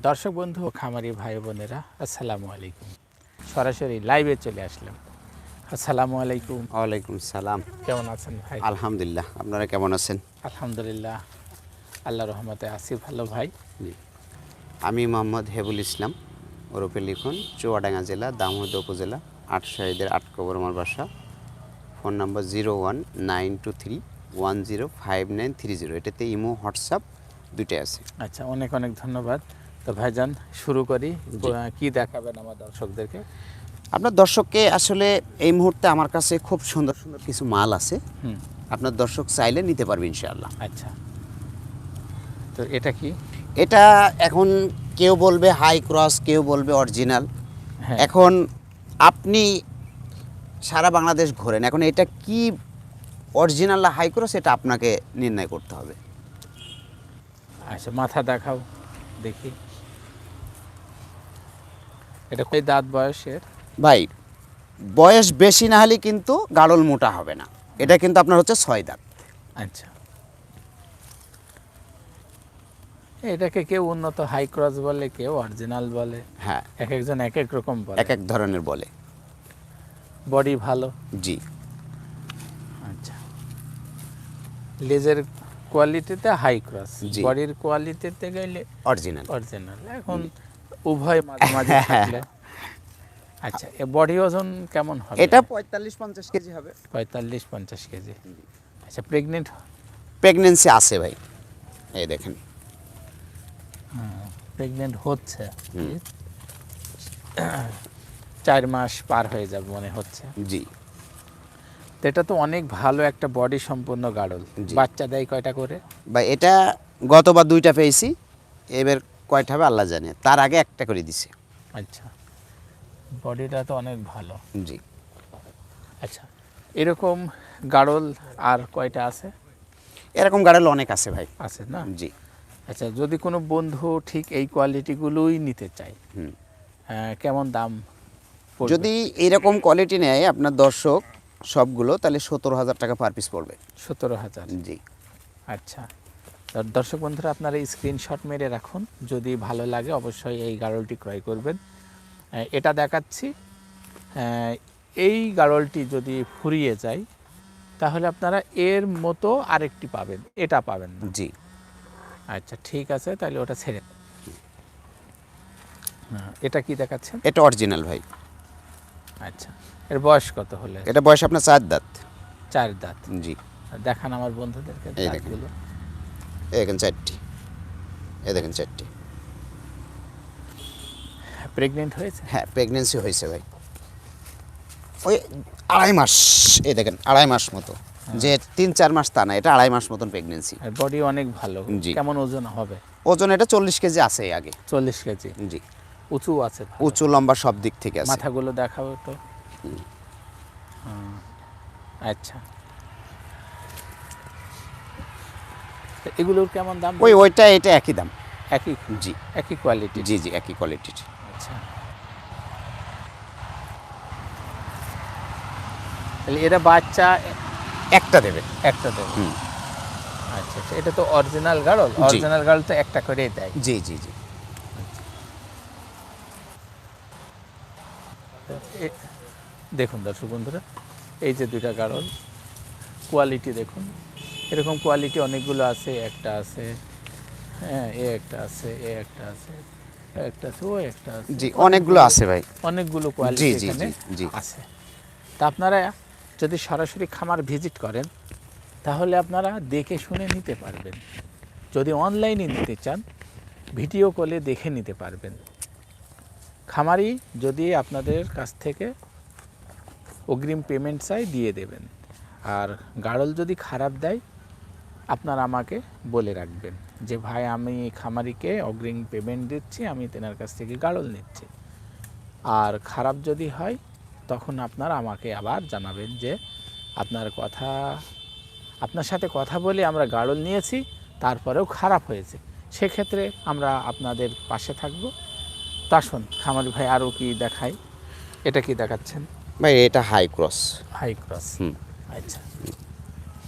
দর্শক বন্ধু ও খামারি ভাই বোনেরা আসসালামু আলাইকুম। সরাসরি লাইভে চলে আসলাম। আসসালামু আলাইকুম। ওয়ালাইকুম সালাম। কেমন আছেন ভাই? আলহামদুলিল্লাহ আপনারা কেমন আছেন? আলহামদুলিল্লাহ আল্লাহ রহমতে আছি ভালো ভাই। আমি মোহাম্মদ হেবুল ইসলাম ওরফে লিখন চুয়াডাঙ্গা জেলা দামোদ উপজেলা আট শহীদের আট কবর আমার বাসা। Phone number zero one nine two three one zero five nine three zero. এটাতে ইমো হোয়াটসঅ্যাপ দুটোই আছে। আচ্ছা অনেক অনেক ধন্যবাদ। তো ভাইজান শুরু করি। কি দেখাবেন আমার দর্শকদেরকে? আপনার দর্শককে আসলে এই মুহূর্তে আমার কাছে খুব সুন্দর সুন্দর কিছু মাল আছে। হুম। আপনার দর্শক চাইলে নিতে পারবে ইনশাআল্লাহ। আচ্ছা। তো এটা কি? এটা এখন কেউ বলবে হাই ক্রস কেউ বলবে অরিজিনাল। হ্যাঁ। এখন আপনি সারা বাংলাদেশ ঘোরেন এখন এটা কি অরিজিনাল না হাই ক্রস এটা আপনাকে নির্ণয় করতে হবে। আচ্ছা মাথা দেখাও দেখি। এটা দাঁত বয়সের। ভাই বয়স বেশি না হলে কিন্তু গাড়ল মোটা হবে না। এটা কিন্তু আপনার হচ্ছে ছয় দাঁত। আচ্ছা। এটাকে কেউ উন্নত হাই ক্রস বলে কেউ অরিজিনাল বলে হ্যাঁ। এক একজন এক এক রকম বলে। এক এক ধরনের বলে। বডি ভালো? জি। আচ্ছা। লেজের কোয়ালিটিতে হাই ক্রস বডির কোয়ালিটিতে গেলে অরিজিনাল অরিজিনাল এখন উভয় মাঝে মাঝে থাকলে। আচ্ছা এ বডি ওজন কেমন হবে? এটা পঁয়তাল্লিশ পঞ্চাশ কেজি হবে। পঁয়তাল্লিশ পঞ্চাশ কেজি। আচ্ছা প্রেগনেন্ট প্রেগনেন্সি আছে ভাই। এই দেখেন। প্রেগনেন্ট হচ্ছে। চার মাস পার হয়ে যাবে মনে হচ্ছে। জি। তো এটা তো অনেক ভালো একটা বডি সম্পন্ন গাড়ল বাচ্চা দেয় কয়টা করে? ভাই এটা গতবার দুইটা পেয়েছি। এবার কয়টা হবে আল্লাহ জানে। তার আগে একটা করে দিছে। আচ্ছা। বডিটা তো অনেক ভালো। জি। আচ্ছা এরকম গাড়ল আর কয়টা আছে? এরকম গাড়ল অনেক আছে ভাই। আছে না? জি। আচ্ছা যদি কোনো বন্ধু ঠিক এই কোয়ালিটিগুলোই নিতে চায় কেমন দাম যদি এরকম কোয়ালিটি নেয় আপনার দর্শক সবগুলো তাহলে সতেরো হাজার টাকা পার পিস পড়বে। সতেরো হাজার। জি। আচ্ছা। দর্শক বন্ধুরা আপনারা স্ক্রিনশট মেরে রাখুন। যদি ভালো লাগে অবশ্যই এই গাড়লটি ক্রয় করবেন। এটা দেখাচ্ছি। এই গাড়লটি যদি ফুরিয়ে যায় তাহলে আপনারা এর মতো আরেকটি পাবেন। এটা পাবেন জি। আচ্ছা ঠিক আছে তাহলে ওটা ছেড়ে দেন। এটা কি দেখাচ্ছেন? এটা অরিজিনাল ভাই। আচ্ছা এর বয়স কত হলে? এটা বয়স আপনার চার দাঁত। চার দাঁত। জি। দেখান আমার বন্ধুদেরকে। দাঁতগুলো। দেখেন চারটি। এ দেখেন চারটি। প্রেগনেন্ট হয়েছে? হ্যাঁ প্রেগনেন্সি হয়েছে ভাই। ওই আড়াই মাস এই দেখেন আড়াই মাস মতো। যে তিন চার মাস তা না এটা আড়াই মাস মতন প্রেগনেন্সি বডি অনেক ভালো। জি। কেমন ওজন হবে? ওজন এটা চল্লিশ কেজি আছে আগে। চল্লিশ কেজি? জি। উঁচু আছে উঁচু লম্বা সব দিক থেকে আছে। মাথাগুলো দেখাবো তো? আচ্ছা। এগুলোর কেমন দাম ওই ওইটা এটা একই দাম। একই জি। একই কোয়ালিটি জি জি একই কোয়ালিটির আচ্ছা। তাহলে এরা বাচ্চা একটা দেবে। একটা দেবে। হুম। আচ্ছা আচ্ছা এটা তো অরিজিনাল গাড়ল। অরিজিনাল গাড়ল তো একটা করেই দেয়। জি জি জি। এ- দেখুন দর্শক বন্ধুরা এই যে দুইটা গাড়ল কোয়ালিটি দেখুন। এরকম কোয়ালিটি অনেকগুলো আছে একটা আছে হ্যাঁ এ একটা আছে এ একটা আছে একটা আছে ও একটা আছে। জি অনেকগুলো আছে ভাই। অনেকগুলো কোয়ালিটি জি, এখানে। আছে। তা আপনারা যদি সরাসরি খামার ভিজিট করেন তাহলে আপনারা দেখে শুনে নিতে পারবেন। যদি অনলাইনে নিতে চান ভিডিও কলে দেখে নিতে পারবেন। খামারি যদি আপনাদের কাছ থেকে অগ্রিম পেমেন্ট চাই দিয়ে দেবেন। আর গাড়ল যদি খারাপ দেয় আপনারা আমাকে বলে রাখবেন যে ভাই আমি খামারিকে অগ্রিম পেমেন্ট দিচ্ছি আমি তেনার কাছ থেকে গাড়ল নিচ্ছি। আর খারাপ যদি হয় তখন আপনারা আমাকে আবার জানাবেন যে আপনার কথা আপনার সাথে কথা বলে আমরা গাড়ল নিয়েছি তারপরেও খারাপ হয়েছে। সেক্ষেত্রে আমরা আপনাদের পাশে থাকব। তা শুন খামারি ভাই আরও কি দেখাই এটা কি দেখাচ্ছেন? ভাই এটা হাই ক্রস হাই ক্রস আচ্ছা।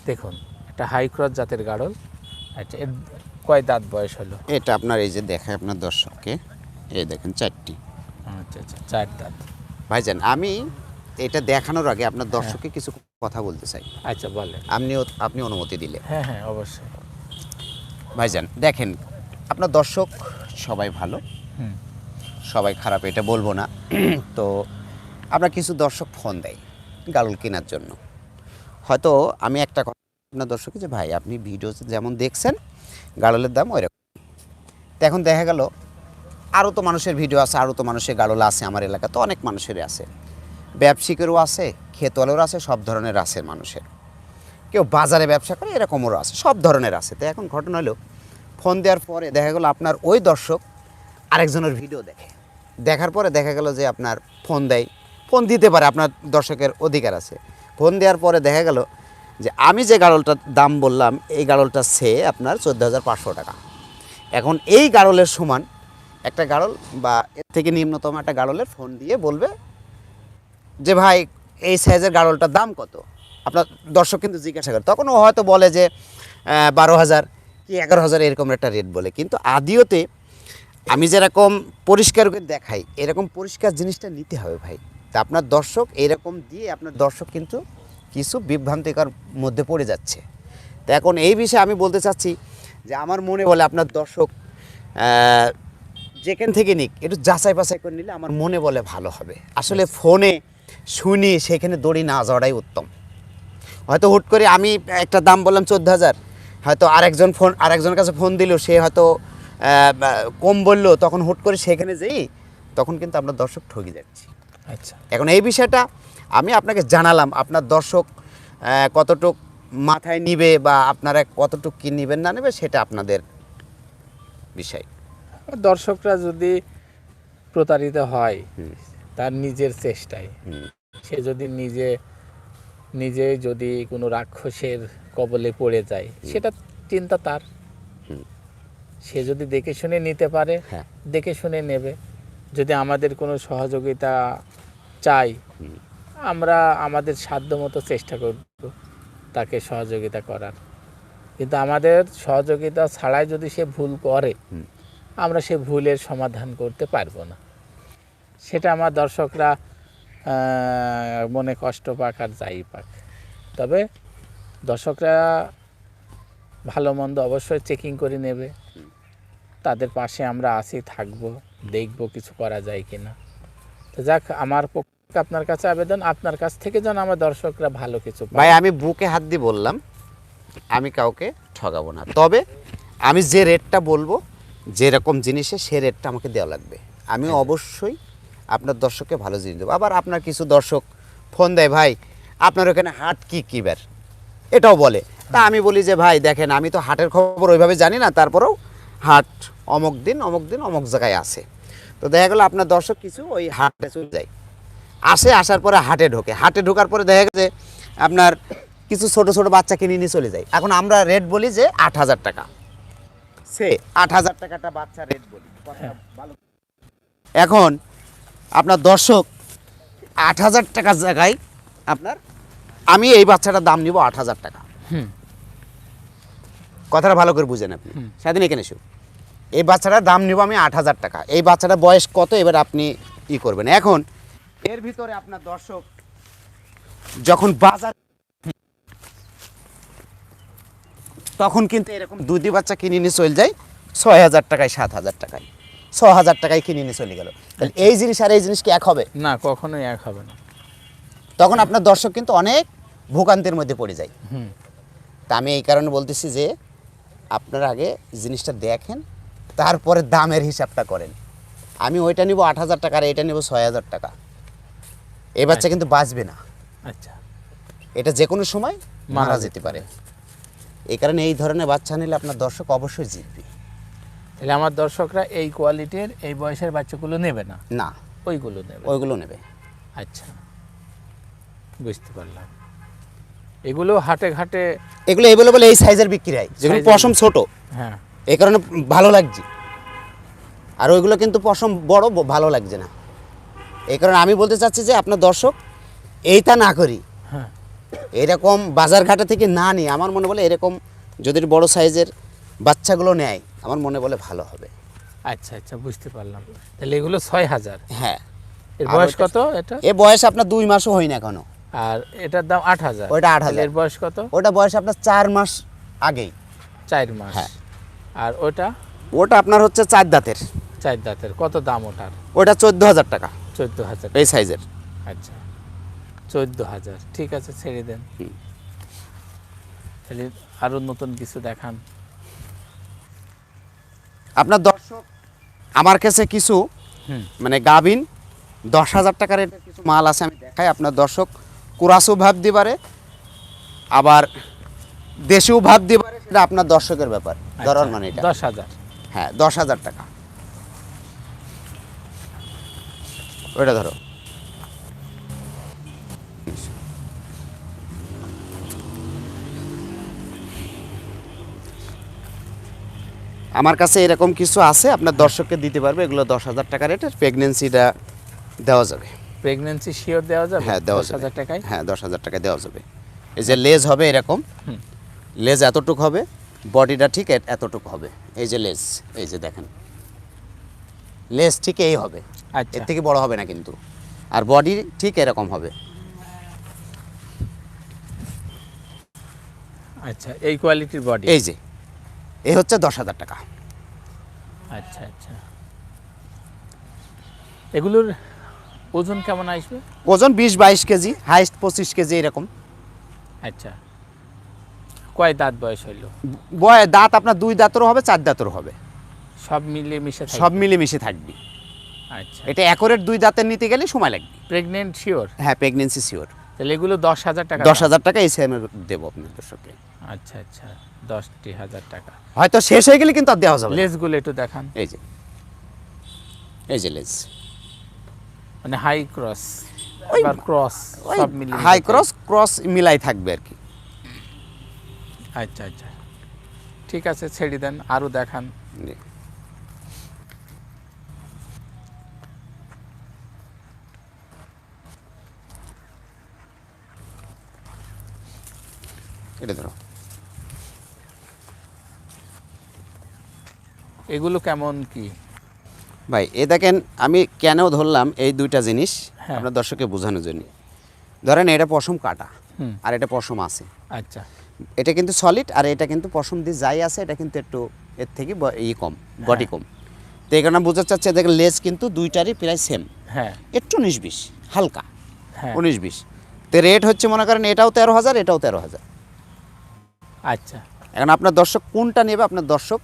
দেখুন এটা হাই ক্রস জাতের গাড়ল। আচ্ছা এর কয় দাঁত বয়স হলো? এটা আপনার এই যে দেখায় আপনার দর্শককে এই দেখেন চারটি। আচ্ছা আচ্ছা চার দাঁত। ভাইজান আমি এটা দেখানোর আগে আপনার দর্শককে কিছু কথা বলতে চাই। আচ্ছা বলেন। আপনিও আপনি অনুমতি দিলে। হ্যাঁ হ্যাঁ অবশ্যই। ভাইজান দেখেন আপনার দর্শক সবাই ভালো। সবাই খারাপ এটা বলব না। তো আপনার কিছু দর্শক ফোন দেয় গাড়ল কেনার জন্য। হয়তো আমি একটা কথা আপনার দর্শক যে ভাই, আপনি ভিডিও যেমন দেখছেন, গাড়লের দাম ওই রকম। তো এখন দেখা গেল আরও তো মানুষের ভিডিও আছে আরও তো মানুষের গাড়ল আছে আমার এলাকা তো অনেক মানুষেরই আছে। ব্যবসায়িকেরও আছে, খেতওয়ালেরও আছে, সব ধরনের আছে মানুষের। কেউ বাজারে ব্যবসা করে এরকমেরও আছে, সব ধরনের আছে। তো এখন ঘটনা হলো ফোন দেওয়ার পরে দেখা গেলো আপনার ওই দর্শক আরেকজনের ভিডিও দেখে। দেখার পরে দেখা গেল যে আপনার ফোন দেয় ফোন দিতে পারে, আপনার দর্শকের অধিকার আছে। ফোন দেওয়ার পরে দেখা গেল যে আমি যে গাড়লটার দাম বললাম, এই গাড়লটা সে আপনার চোদ্দ হাজার পাঁচশো টাকা। এখন এই গাড়লের সমান একটা গাড়ল বা এর থেকে নিম্নতম একটা গাড়লের ফোন দিয়ে বলবে যে, ভাই, এই সাইজের গাড়লটার দাম কত? আপনার দর্শক কিন্তু জিজ্ঞাসা করে। তখন ও হয়তো বলে যে বারো হাজার কি এগারো হাজার এরকম একটা রেট বলে। কিন্তু আদিওতে আমি যেরকম পরিষ্কার করে দেখাই, এরকম পরিষ্কার জিনিসটা নিতে হবে ভাই। তা আপনার দর্শক এরকম দিয়ে আপনার দর্শক কিন্তু কিছু বিভ্রান্তিকর মধ্যে পড়ে যাচ্ছে। তো এখন এই বিষয়ে আমি বলতে চাচ্ছি যে আমার মনে বলে আপনার দর্শক যেখান থেকে নিক একটু যাচাই বাছাই করে নিলে আমার মনে বলে ভালো হবে। আসলে ফোনে শুনি সেখানে দড়ি না যাওয়াটাই উত্তম। হয়তো হুট করে আমি একটা দাম বললাম চোদ্দ হাজার হয়তো আরেকজন ফোন আরেকজনের কাছে ফোন দিল সে হয়তো কম বলল তখন হুট করে সেখানে যেই তখন কিন্তু আপনার দর্শক ঠকে যাচ্ছে। আচ্ছা। এখন এই বিষয়টা আমি আপনাকে জানালাম আপনার দর্শক কতটুক মাথায় নিবে বা আপনারা কতটুক কি নেবেন না নেবে সেটা আপনাদের বিষয়। দর্শকরা যদি প্রতারিত হয় তার নিজের চেষ্টায়। সে যদি নিজে নিজে যদি কোনো রাক্ষসের কবলে পড়ে যায় সেটা চিন্তা তার। সে যদি দেখে শুনে নিতে পারে হ্যাঁ। দেখে শুনে নেবে। যদি আমাদের কোনো সহযোগিতা চাই। আমরা আমাদের সাধ্য মতো চেষ্টা করব তাকে সহযোগিতা করার। কিন্তু আমাদের সহযোগিতা ছাড়াই যদি সে ভুল করে আমরা সে ভুলের সমাধান করতে পারব না। সেটা আমার দর্শকরা মনে কষ্ট পাক আর যাই পাক। তবে দর্শকরা ভালো মন্দ অবশ্যই চেকিং করে নেবে। তাদের পাশে আমরা আছি থাকব দেখব কিছু করা যায় কিনা। তো যাক আমার পক্ষে আপনার কাছে আবেদন আপনার কাছ থেকে যেন আমার দর্শকরা ভালো কিছু ভাই আমি বুকে হাত দিয়ে বললাম আমি কাউকে ঠকাবো না। তবে আমি যে রেটটা বলব যেরকম জিনিসে সে রেটটা আমাকে দেওয়া লাগবে। আমি অবশ্যই আপনার দর্শককে ভালো জিনিস দেবো। আবার আপনার কিছু দর্শক ফোন দেয় ভাই আপনার ওখানে হাট কি কী বার এটাও বলে। তা আমি বলি যে ভাই দেখেন আমি তো হাটের খবর ওইভাবে জানি না তারপরেও হাট অমুক দিন অমুক দিন অমুক জায়গায় আসে তো দেখা গেলো আপনার দর্শক কিছু ওই হাটে চলে যায়। আসে আসার পরে হাটে ঢোকে। হাটে ঢোকার পরে দেখা গেছে আপনার কিছু ছোট ছোট বাচ্চা কিনে নিয়ে চলে যায়। এখন আমরা রেট বলি যে আট হাজার টাকা। সে আট হাজার টাকাটা বাচ্চা রেট বলি। এখন আপনার দর্শক আট হাজার টাকার জায়গায় আপনার আমি এই বাচ্চাটার দাম নিব আট হাজার টাকা। হুম। কথাটা ভালো করে বুঝেন আপনি। সেদিন এখানে এসো। এই বাচ্চাটার দাম নিব আমি আট হাজার টাকা। এই বাচ্চাটার বয়স কত? এবার আপনি ই করবেন। এখন এর ভিতরে আপনার দর্শক যখন বাজার তখন কিন্তু এরকম দুধি বাচ্চা কিনে নিয়ে চলে যায় ছয় হাজার টাকায় সাত হাজার টাকায়। ছ হাজার টাকায় কিনে নিয়ে চলে গেল। তাহলে এই জিনিস আর এই জিনিস কি এক হবে? না কখনোই এক হবে না। তখন আপনার দর্শক কিন্তু অনেক ভোগান্তির মধ্যে পড়ে যায়। হুম। তা আমি এই কারণে বলতেছি যে আপনার আগে জিনিসটা দেখেন তারপরে দামের হিসাবটা করেন। আমি ওইটা নিব আট হাজার টাকা আর এটা নিব ছয় হাজার টাকা। এই বাচ্চা কিন্তু বাঁচবে না। আচ্ছা। এটা যে কোনো সময় মারা যেতে পারে। এই কারণে এই ধরনের বাচ্চা নিলে আপনার দর্শক অবশ্যই জিতবে। তাহলে আমার দর্শকরা এই কোয়ালিটির এই বয়সের বাচ্চাগুলো নেবে না? না। ওইগুলো নেবে। ওইগুলো নেবে। আচ্ছা। বুঝতে পারলাম। এগুলো হাটে ঘাটে এগুলো অ্যাভেলেবল এই সাইজের বিক্রি হয় যেগুলো পশম ছোট। হ্যাঁ। এই কারণে ভালো লাগছে। আর ওইগুলো কিন্তু পশম বড় ভালো লাগছে না। এই কারণে আমি বলতে চাচ্ছি যে আপনার দর্শক এইটা না করি। হ্যাঁ। এরকম বাজার ঘাটে থেকে না নিয়ে আমার মনে বলে এরকম যদি বড় সাইজের বাচ্চাগুলো নেয় আমার মনে বলে ভালো হবে। আচ্ছা আচ্ছা বুঝতে পারলাম। তাহলে এগুলো ছয় হাজার। হ্যাঁ। এর বয়স কত এটা? এ বয়স আপনার দুই মাসও হয় না এখনও। আর এটার দাম আট হাজার। ওইটা আট হাজার। এর বয়স কত? ওটা বয়স আপনার চার মাস আগেই। চার মাস। হ্যাঁ। আর ওটা? ওটা আপনার হচ্ছে চার দাঁতের। চার দাঁতের। কত দাম ওটার? ওটা চোদ্দ হাজার টাকা। চোদ্দ হাজার এই সাইজের? আচ্ছা চোদ্দ হাজার। ঠিক আছে ছেড়ে দেন। তাহলে আরও নতুন কিছু দেখান। আপনার দর্শক আমার কাছে কিছু মানে গাভিন দশ হাজার টাকার কিছু মাল আছে আমি দেখাই আপনার দর্শক। কুরাসও ভাব দিতে পারে আবার দেশেও ভাব দিতে পারে সেটা আপনার দর্শকের ব্যাপার। ধরার আচ্ছা, মানে দশ হাজার। হ্যাঁ দশ হাজার টাকা। ওইটা ধরো। আমার কাছে এরকম কিছু আছে আপনার দর্শককে দিতে পারবে এগুলো দশ হাজার টাকা রেটের প্রেগনেন্সিটা দেওয়া যাবে। প্রেগনেন্সি শিওর দেওয়া যাবে? হ্যাঁ দেওয়া দশ যাবে। হাজার টাকায়? হ্যাঁ দশ হাজার টাকায় দেওয়া যাবে। এই যে লেজ হবে এরকম লেজ এতটুক হবে বডিটা ঠিক এতটুক হবে। এই যে লেজ এই যে দেখেন। লেজ ঠিক এই হবে। এর থেকে বড় হবে না কিন্তু। আর বডি ঠিক এরকম হবে। আচ্ছা এই কোয়ালিটির বডি এই যে এই হচ্ছে দশ হাজার টাকা। আচ্ছা আচ্ছা। এগুলোর ওজন কেমন আসবে? ওজন বিশ বাইশ কেজি হাইস্ট পঁচিশ কেজি এরকম। আচ্ছা। কয় দাঁত বয়স হইল? বয় দাঁত আপনার দুই দাঁতেরও হবে চার দাঁতেরও হবে। সব মিলিয়ে মিশে সব মিলেমিশে থাকবে। আচ্ছা। এটা একরের দুই দাঁতের নিতে গেলে সময় লাগবে। প্রেগনেন্ট শিওর হ্যাঁ প্রেগনেন্সি শিওর তাহলে এগুলো দশ হাজার টাকা দশ হাজার টাকা এই সেমের দেবো আপনার দর্শককে। আচ্ছা আচ্ছা দশটি হাজার টাকা। হয়তো শেষ হয়ে গেলে কিন্তু আর দেওয়া যাবে। লেসগুলো একটু দেখান। এই যে। এই যে লেজ মানে হাই ক্রস ওই ক্রস সব মিলিয়ে হাই ক্রস ক্রস মিলাই থাকবে আর কি। আচ্ছা আচ্ছা। ঠিক আছে ছেড়ে দেন আরও দেখান। এটা ধরো। এগুলো কেমন কি? ভাই এ দেখেন আমি কেন ধরলাম এই দুইটা জিনিস হ্যাঁ। আপনার দর্শককে বোঝানোর জন্য। ধরেন এটা পশম কাটা আর এটা পশম আছে। আচ্ছা। এটা কিন্তু সলিড আর এটা কিন্তু পশম দিয়ে যাই আছে এটা কিন্তু একটু এর থেকে ই কম বডি কম। তো এই কারণে বোঝা যাচ্ছে দেখেন লেজ কিন্তু দুইটারই প্রায় সেম হ্যাঁ। একটু উনিশ বিশ হালকা। হ্যাঁ। উনিশ বিশ। তো রেট হচ্ছে মনে করেন এটাও তেরো হাজার এটাও তেরো হাজার। আচ্ছা। এখন আপনার দর্শক কোনটা নেবে আপনার দর্শক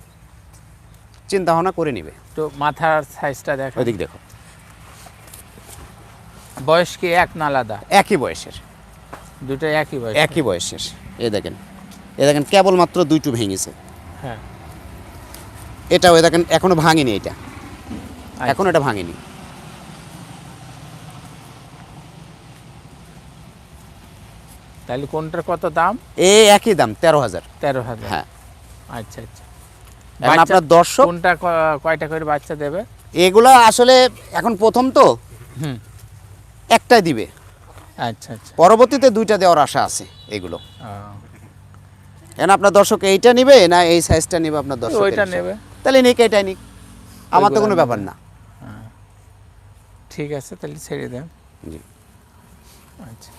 চিন্তা ভাবনা করে নেবে। তো মাথার সাইজটা দেখো ওইদিক দেখো। বয়স কি এক না আলাদা? একই বয়সের। দুটো একই বয়স। একই বয়সের। এ দেখেন এ দেখেন কেবলমাত্র দুইটু ভেঙেছে। হ্যাঁ। এটাও এ দেখেন এখনও ভাঙেনি এটা। আচ্ছা। এখন এটা ভাঙেনি। তাহলে কোনটার কত দাম? এ একই দাম তেরো হাজার। তেরো হাজার। হ্যাঁ। আচ্ছা আচ্ছা। এখন আপনার দর্শক কোনটা কয়টা করে বাচ্চা দেবে? এগুলো আসলে এখন প্রথম তো। হুম। একটাই দিবে। আচ্ছা আচ্ছা। পরবর্তীতে দুইটা দেওয়ার আশা আছে এগুলো। এখন আপনার দর্শক এইটা নিবে না এই সাইজটা নিবে আপনার দর্শক ওইটা নেবে। তাহলে নিক এটাই নিক। আমার তো কোনো ব্যাপার না। ঠিক আছে তাহলে ছেড়ে দেন। জি। আচ্ছা।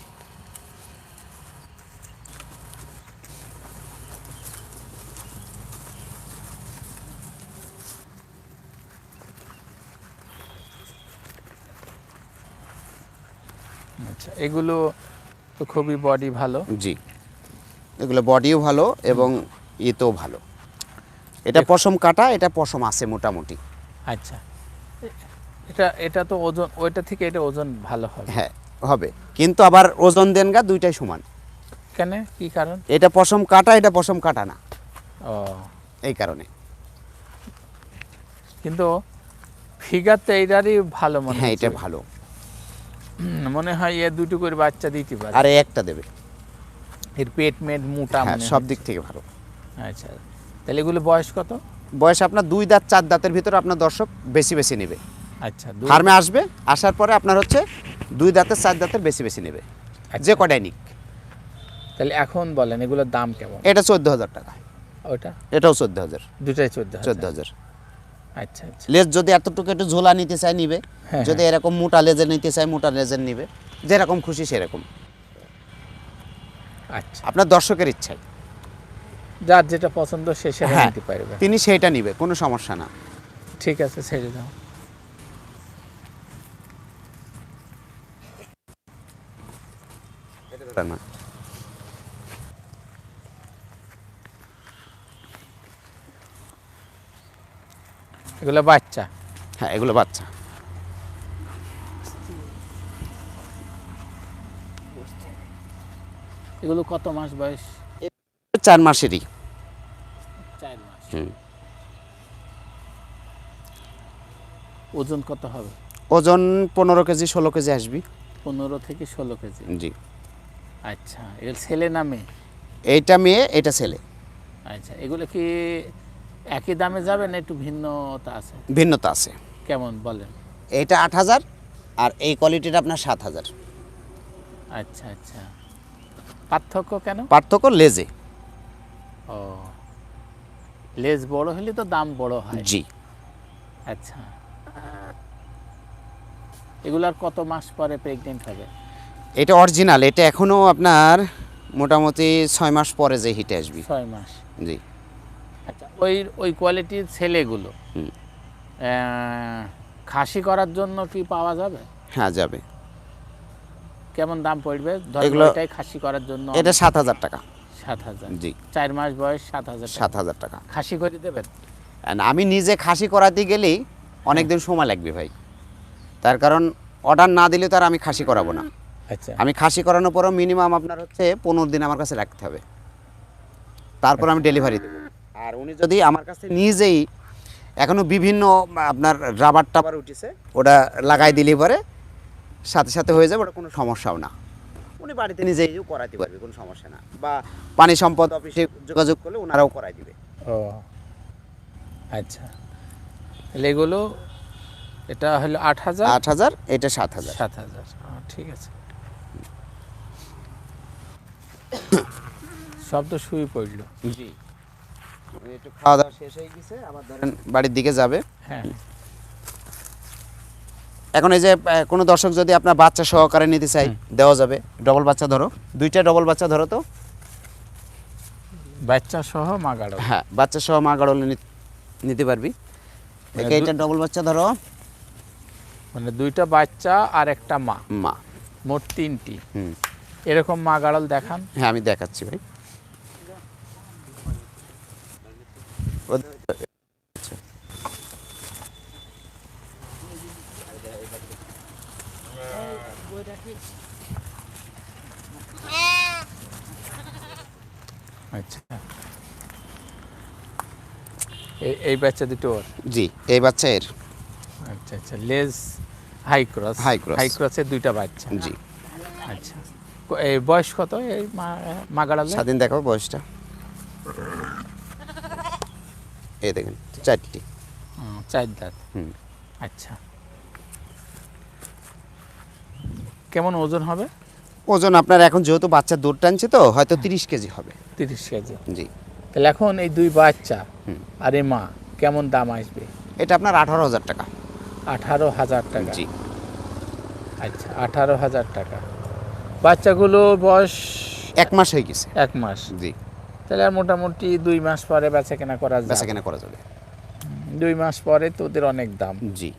আচ্ছা এগুলো তো খুবই বডি ভালো। জি। এগুলো বডিও ভালো এবং ইতেও ভালো। এটা পশম কাটা এটা পশম আছে মোটামুটি। আচ্ছা। এটা এটা তো ওজন ওইটা থেকে এটা ওজন ভালো হবে। হ্যাঁ হবে। কিন্তু আবার ওজন দেন গা দুইটাই সমান। কেন? কি কারণ? এটা পশম কাটা এটা পশম কাটা না। ও। এই কারণে। কিন্তু ফিগার তো এইটারই ভালো মনে হ্যাঁ এটা ভালো। মনে হয় এ দুটো করে বাচ্চা দিতে পারে। আর একটা দেবে। এর পেট মেট মোটা হ্যাঁ সব দিক থেকে ভালো। আচ্ছা তাহলে এগুলো বয়স কত? বয়স আপনার দুই দাঁত চার দাঁতের ভিতরে আপনার দর্শক বেশি বেশি নেবে। আচ্ছা ফার্মে আসবে আসার পরে আপনার হচ্ছে দুই দাঁতের চার দাঁতের বেশি বেশি নেবে। আচ্ছা। যে কটাই নিক। তাহলে এখন বলেন এগুলোর দাম কেমন? এটা চোদ্দ হাজার টাকা। ওটা? এটাও চোদ্দ হাজার। দুটাই চোদ্দ চোদ্দ হাজার। আচ্ছা আচ্ছা। লেজ যদি এতটুকু একটু ঝোলা নিতে চায় নিবে হ্যাঁ, যদি এরকম মোটা লেজের নিতে চায় মোটা লেজের নিবে। যেরকম খুশি সেরকম। আচ্ছা। আপনার দর্শকের ইচ্ছায়। যার যেটা পছন্দ সে সেটা হ্যাঁ নিতে পারবে। তিনি সেইটা নিবে কোনো সমস্যা না। ঠিক আছে ছেড়ে দাও। না। এগুলো বাচ্চা। হ্যাঁ এগুলো বাচ্চা। এগুলো কত মাস বয়স? চার মাসেরই। চার মাস। ওজন কত হবে? ওজন পনেরো কেজি ষোলো কেজি আসবি। পনেরো থেকে ষোলো কেজি। জি। আচ্ছা এগুলো ছেলে না মেয়ে? এইটা মেয়ে এটা ছেলে। আচ্ছা এগুলো কি একই দামে যাবে না একটু ভিন্নতা আছে? ভিন্নতা আছে। কেমন বলেন? এইটা আট হাজার আর এই কোয়ালিটিটা আপনার সাত হাজার। আচ্ছা আচ্ছা। পার্থক্য কেন? পার্থক্য লেজে। ও লেজ বড় হলে তো দাম বড় হয়। জি। আচ্ছা। এগুলার কত মাস পরে প্রেগনেন্ট হবে? এটা অরিজিনাল এটা এখনও আপনার মোটামুটি ছয় মাস পরে যে হিটে আসবি। ছয় মাস। জি। ওই ওই কোয়ালিটির ছেলেগুলো। খাসি করার জন্য কি পাওয়া যাবে? হ্যাঁ যাবে। কেমন দাম পড়বে? ওইটাই খাসি করার জন্য এটা সাত হাজার টাকা। সাত হাজার। জি। চার মাস বয়স সাত হাজার সাত হাজার টাকা। খাসি করে দেবেন? আমি নিজে খাসি করাতে গেলেই অনেক দিন সময় লাগবে ভাই। তার কারণ অর্ডার না দিলে তো আর আমি খাসি করাবো না। আচ্ছা। আমি খাসি করানোর পরও মিনিমাম আপনার হচ্ছে পনেরো দিন আমার কাছে রাখতে হবে। তারপর আমি ডেলিভারি দেবো। আর উনি যদি আমার কাছে নিজেই এখনও বিভিন্ন আপনার রাবার টাবার উঠেছে ওটা লাগাই দিলে পরে সাথে সাথে হয়ে যাবে ওটা কোনো সমস্যাও না। উনি বাড়িতে নিজেই করাতে পারবে কোনো সমস্যা না। বা পানি সম্পদ অফিসে যোগাযোগ করলে ওনারাও করাই দিবে। ও আচ্ছা। তাহলে এগুলো এটা হলো আট হাজার? আট হাজার এটা সাত হাজার। সাত হাজার ঠিক আছে। সব তো শুয়ে পড়ল। জি। একটু খাওয়া দাওয়া শেষ হয়ে গেছে আবার ধরেন বাড়ির দিকে যাবে। হ্যাঁ। এখন এই যে কোনো দর্শক যদি আপনার বাচ্চা সহকারে নিতে চাই দেওয়া যাবে। ডবল বাচ্চা ধরো। দুইটা ডবল বাচ্চা ধরো তো। বাচ্চা সহ মাগাড়ো হ্যাঁ বাচ্চা সহ মা গাড়লে নিতে পারবি। মানে একে এটা ডবল বাচ্চা ধরো। মানে দুইটা বাচ্চা আর একটা মা। মা। মোট তিনটি। হুম। এরকম মা গাড়ল দেখান। হ্যাঁ আমি দেখাচ্ছি ভাই। আচ্ছা। এই বাচ্চা দুটো ওর? জি এই বাচ্চা এর। আচ্ছা আচ্ছা লেজ high cross High cross। High ক্রসের দুইটা বাচ্চা। জি। আচ্ছা। এই বয়স কত? এই মা মাগাড়ালে স্বাধীন দেখাবো বয়সটা। এই দেখেন চারটি। চার দাঁত। হুম। আচ্ছা। কেমন ওজন হবে? ওজন আপনার এখন যেহেতু বাচ্চা দুধ টানছে তো হয়তো তিরিশ কেজি হবে। তিরিশ কেজি। জি। তাহলে এখন এই দুই বাচ্চা। আর এই মা কেমন দাম আসবে? এটা আপনার আঠারো হাজার টাকা। আঠারো হাজার টাকা। জি। আচ্ছা আঠারো হাজার টাকা। বাচ্চাগুলো বয়স এক মাস হয়ে গেছে। এক মাস। জি। তাহলে আর মোটামুটি দুই মাস পরে বেচা কেনা করা বেচা যায় কেনা করা যাবে। দুই মাস পরে তো ওদের অনেক দাম। জি।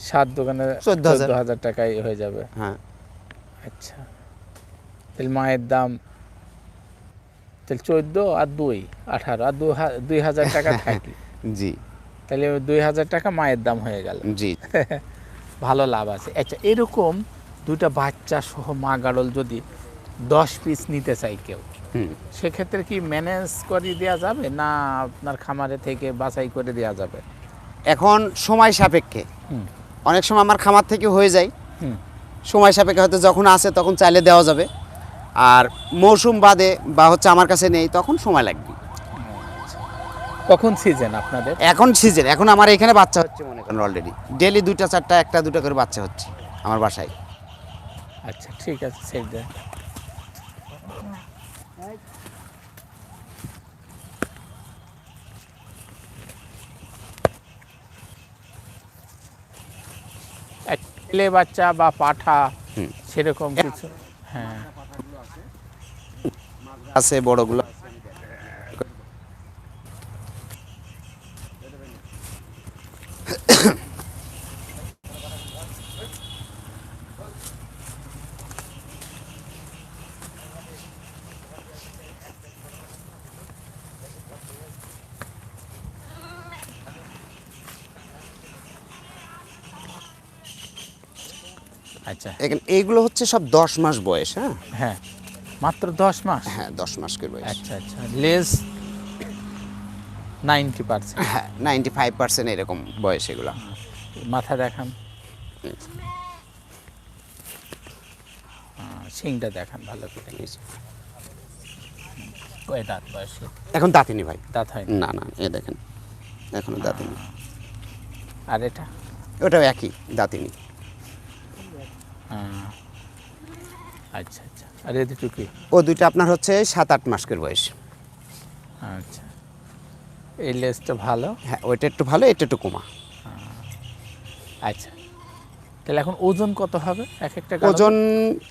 সাত দোকানে চোদ্দ হাজার। টাকায় হয়ে যাবে। হ্যাঁ। আচ্ছা। তাহলে মায়ের দাম তাহলে চোদ্দ আর দুই আঠারো আর দুই হাজার টাকা থাকি। জি। তাহলে দুই হাজার টাকা মায়ের দাম হয়ে গেল। জি। ভালো লাভ আছে। আচ্ছা এরকম দুটা বাচ্চা সহ মা গাড়ল যদি দশ পিস নিতে চাই কেউ। হুম। সেক্ষেত্রে কি ম্যানেজ করে দেওয়া যাবে না আপনার খামারে থেকে বাছাই করে দেওয়া যাবে? এখন সময় সাপেক্ষে। অনেক সময় আমার খামার থেকে হয়ে যায়। হুম। সময় সাপেক্ষে হয়তো যখন আসে তখন চাইলে দেওয়া যাবে। আর মৌসুম বাদে বা হচ্ছে আমার কাছে নেই তখন সময় লাগবে। কখন সিজন আপনাদের? এখন সিজন এখন আমার এখানে বাচ্চা হচ্ছে মনে করেন অলরেডি ডেলি দুইটা চারটা একটা দুটা করে বাচ্চা হচ্ছে আমার বাসায়। আচ্ছা ঠিক আছে সেই ছেলে বাচ্চা বা পাঠা সেরকম কিছু। হ্যাঁ। আছে বড়গুলো এইগুলো হচ্ছে সব দশ মাস বয়স হ্যাঁ? হ্যাঁ মাত্র দশ মাস? হ্যাঁ দশ মাস করে বয়স। আচ্ছা আচ্ছা লেস নাইনটি পার্সেন্ট। হ্যাঁ নাইনটি ফাইভ পার্সেন্ট এরকম বয়স এগুলো। মাথা দেখান। হ্যাঁ, শিংটা দেখান ভালো করে। কয় দাঁত বয়স? এখন দাঁতিনি ভাই। দাঁত হয় না না এ দেখেন এখনও দাঁতিনি আর এটা? ওটাও একই দাঁতিনি। আচ্ছা আচ্ছা। আর এ দুটো কি? ও দুইটা আপনার হচ্ছে সাত আট মাসের বয়স। আচ্ছা। এই লেসটা ভালো? হ্যাঁ ওইটা একটু ভালো এটা একটু কমা। আচ্ছা। তাহলে এখন ওজন কত হবে? এক একটা ওজন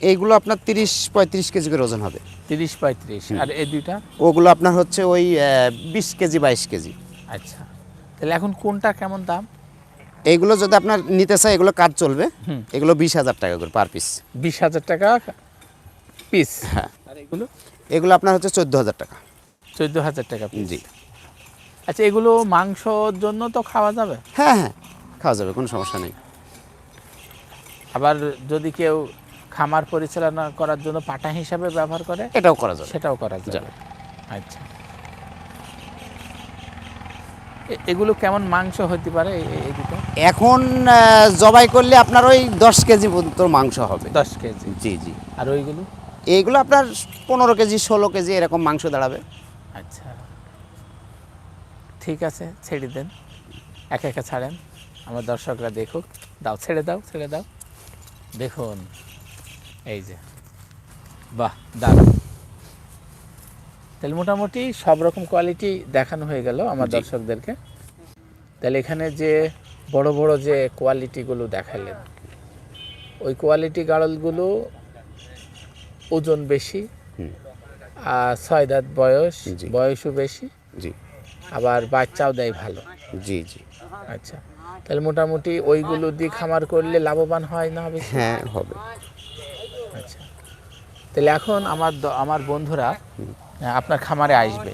এইগুলো আপনার তিরিশ পঁয়ত্রিশ কেজি করে ওজন হবে। তিরিশ পঁয়ত্রিশ। আর এই দুইটা? ওগুলো আপনার হচ্ছে ওই বিশ কেজি বাইশ কেজি। আচ্ছা। তাহলে এখন কোনটা কেমন দাম? এইগুলো যদি আপনার নিতে চাই এগুলো কাজ চলবে। এগুলো বিশ হাজার টাকা করে পার পিস বিশ হাজার টাকা পিস হ্যাঁ। আর এগুলো? এগুলো আপনার হচ্ছে চোদ্দ হাজার টাকা। চোদ্দ হাজার টাকা জি। আচ্ছা এগুলো মাংসর জন্য তো খাওয়া যাবে? হ্যাঁ হ্যাঁ খাওয়া যাবে কোনো সমস্যা নেই। আবার যদি কেউ খামার পরিচালনা করার জন্য পাটা হিসাবে ব্যবহার করে? এটাও করা যাবে। সেটাও করা যাবে। আচ্ছা। এ- এগুলো কেমন মাংস হতে পারে দুটো? এখন জবাই করলে আপনার ওই দশ কেজি পর্যন্ত মাংস হবে। দশ কেজি। জি জি। আর ওইগুলো? এইগুলো আপনার পনেরো কেজি ষোলো কেজি এরকম মাংস দাঁড়াবে। আচ্ছা। ঠিক আছে ছেড়ে দেন। একা একা ছাড়েন। আমার দর্শকরা দেখুক। দাও ছেড়ে দাও ছেড়ে দাও। দেখুন এই যে। বাহ দারুণ। তাহলে মোটামুটি সব রকম কোয়ালিটি দেখানো হয়ে গেল আমার দর্শকদেরকে। তাহলে এখানে যে বড় বড় যে কোয়ালিটিগুলো দেখালেন ওই কোয়ালিটি গাড়লগুলো ওজন বেশি আর ছয় দাঁত বয়স। বয়সও বেশি জি। আবার বাচ্চাও দেয় ভালো। জি জি। আচ্ছা তাহলে মোটামুটি ওইগুলো দিয়ে খামার করলে লাভবান হয় না বেশি? হ্যাঁ হবে। আচ্ছা তাহলে এখন আমার আমার বন্ধুরা আপনার খামারে আসবে।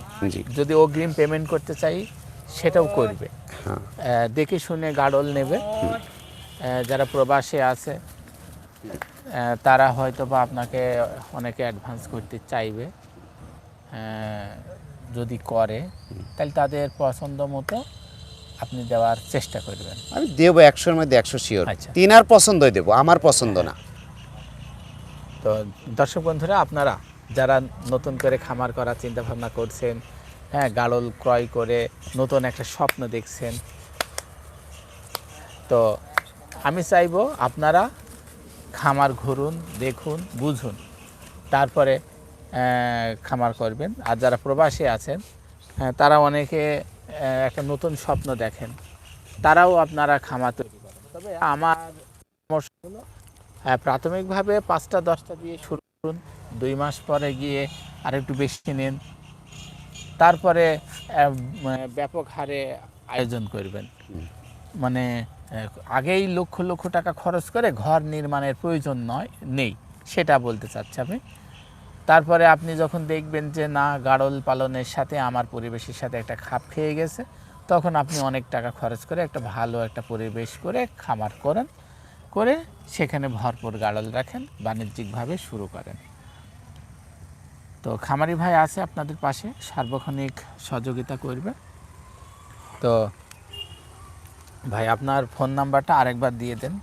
যদি অগ্রিম পেমেন্ট করতে চাই সেটাও করবে। হ্যাঁ। দেখে শুনে গাড়ল নেবে। যারা প্রবাসে আছে তারা হয়তো বা আপনাকে অনেকে অ্যাডভান্স করতে চাইবে। যদি করে তাহলে তাদের পছন্দ মতো আপনি দেওয়ার চেষ্টা করবেন। আমি দেবো একশোর মধ্যে একশো শিওর। আচ্ছা। তিনার পছন্দই দেবো আমার পছন্দ না। তো দর্শক বন্ধুরা আপনারা যারা নতুন করে খামার করার চিন্তাভাবনা করছেন হ্যাঁ গাড়ল ক্রয় করে নতুন একটা স্বপ্ন দেখছেন। তো আমি চাইব আপনারা খামার ঘুরুন দেখুন বুঝুন। তারপরে খামার করবেন। আর যারা প্রবাসী আছেন হ্যাঁ, তারা অনেকে একটা নতুন স্বপ্ন দেখেন। তারাও আপনারা খামার তৈরি করেন। তবে আমার পরামর্শ হলো হ্যাঁ প্রাথমিকভাবে পাঁচটা দশটা দিয়ে শুরু করুন। দুই মাস পরে গিয়ে আর একটু বেশি নিন। তারপরে ব্যাপক হারে আয়োজন করবেন। মানে আগেই লক্ষ লক্ষ টাকা খরচ করে ঘর নির্মাণের প্রয়োজন নয়, নেই, সেটা বলতে চাচ্ছি আমি। তারপরে আপনি যখন দেখবেন যে, না, গাড়ল পালনের সাথে আমার পরিবেশের সাথে একটা খাপ খেয়ে গেছে, তখন আপনি অনেক টাকা খরচ করে একটা ভালো একটা পরিবেশ করে খামার করেন, করে সেখানে ভরপুর গাড়ল রাখেন, বাণিজ্যিকভাবে শুরু করেন। তো খামারি ভাই আছে আপনাদের পাশে সার্বক্ষণিক সহযোগিতা করবে। তো ভাই আপনার ফোন নাম্বারটা আরেকবার দিয়ে দেন।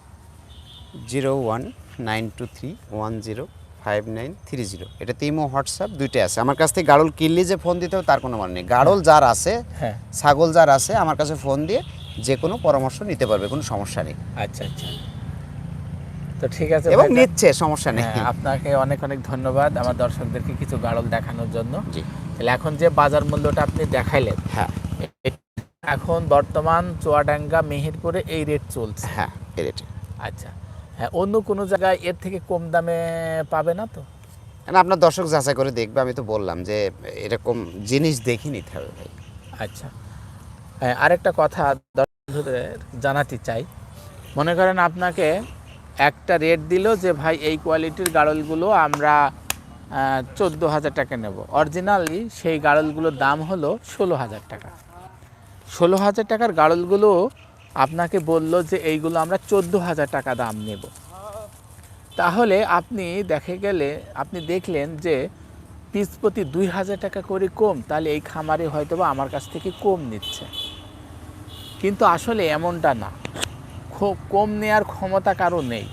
Zero one nine two three one zero five nine three zero. এটা ইমো হোয়াটসঅ্যাপ দুইটাই আছে। আমার কাছ থেকে গাড়ল কিনলে যে ফোন দিতে হবে তার কোনো মানে নেই। গাড়ল যার আছে হ্যাঁ। ছাগল যার আছে আমার কাছে ফোন দিয়ে যে কোনো পরামর্শ নিতে পারবে কোনো সমস্যা নেই। আচ্ছা আচ্ছা। তো ঠিক আছে এবং নিচ্ছে সমস্যা নেই। হ্যাঁ, আপনাকে অনেক অনেক ধন্যবাদ আমার দর্শকদেরকে কিছু গাড়ল দেখানোর জন্য। তাহলে এখন যে বাজার মূল্যটা আপনি দেখাইলেন হ্যাঁ। এখন বর্তমান চুয়াডাঙ্গা মেহেরপুরে এই রেট চলছে। হ্যাঁ এই রেটে আচ্ছা। হ্যাঁ অন্য কোনো জায়গায় এর থেকে কম দামে পাবে না তো? না আপনার দর্শক যাচাই করে দেখবে আমি তো বললাম যে এরকম জিনিস দেখে নিতে হবে ভাই। আচ্ছা। হ্যাঁ, আরেকটা কথা দর্শকদের জানাতে চাই। মনে করেন আপনাকে একটা রেট দিল যে, ভাই, এই কোয়ালিটির গাড়লগুলো আমরা চোদ্দ হাজার টাকা নেব। অরিজিনালি সেই গাড়লগুলোর দাম হলো ষোলো হাজার টাকা। ষোলো হাজার টাকার গাড়লগুলো আপনাকে বলল যে, এইগুলো আমরা চোদ্দ হাজার টাকা দাম নেব। তাহলে আপনি দেখে গেলে, আপনি দেখলেন যে পিস প্রতি দুই হাজার টাকা করে কম, তাহলে এই খামারে হয়তো বা আমার কাছ থেকে কম নিচ্ছে। কিন্তু আসলে এমনটা না। খুব কম নেওয়ার ক্ষমতা কারও নেই।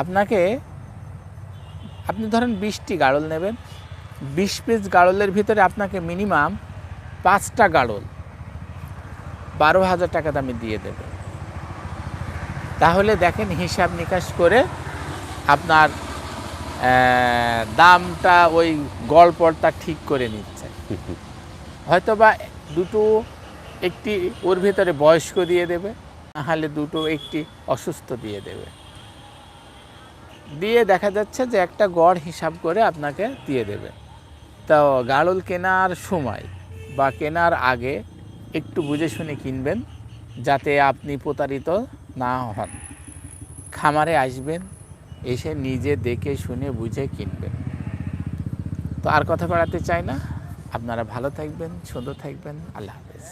আপনাকে আপনি ধরেন বিশটি গাড়ল নেবেন বিশ পিস গাড়লের ভিতরে আপনাকে মিনিমাম পাঁচটা গাড়ল বারো হাজার টাকা দামে দিয়ে দেবে। তাহলে দেখেন হিসাব নিকাশ করে আপনার দামটা ওই গল্পটা ঠিক করে নিচ্ছে। হয়তো বা দুটো একটি ওর ভিতরে বয়স্ক দিয়ে দেবে। নাহলে দুটো একটি অসুস্থ দিয়ে দেবে। দিয়ে দেখা যাচ্ছে যে একটা গড় হিসাব করে আপনাকে দিয়ে দেবে। তো গাড়ল কেনার সময় বা কেনার আগে একটু বুঝে শুনে কিনবেন, যাতে আপনি প্রতারিত না হন। খামারে আসবেন, এসে নিজে দেখে শুনে বুঝে কিনবেন। তো আর কথা বাড়াতে চাই না। আপনারা ভালো থাকবেন, সুন্দর থাকবেন। আল্লাহ হাফেজ।